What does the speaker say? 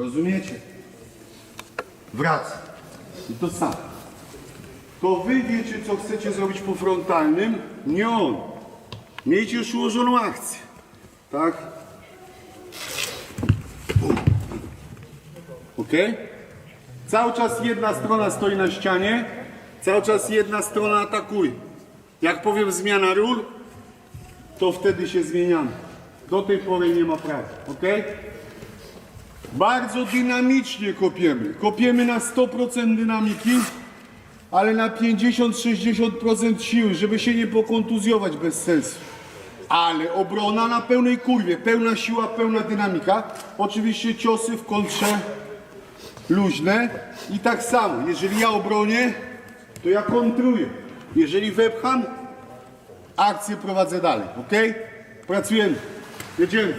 Rozumiecie? Wraca. I to samo. To wy wiecie, co chcecie zrobić po frontalnym, nie on. Miejcie już ułożoną akcję. Tak? Ok? Cały czas jedna strona stoi na ścianie, cały czas jedna strona atakuje. Jak powiem zmiana ról, to wtedy się zmieniamy. Do tej pory nie ma prawa. Ok? Bardzo dynamicznie kopiemy. Kopiemy na 100% dynamiki, ale na 50-60% siły, żeby się nie pokontuzjować bez sensu. Ale obrona na pełnej kurwie, pełna siła, pełna dynamika. Oczywiście ciosy w kontrze luźne i tak samo. Jeżeli ja obronię, to ja kontruję. Jeżeli wepcham, akcję prowadzę dalej, ok? Pracujemy. Jedziemy.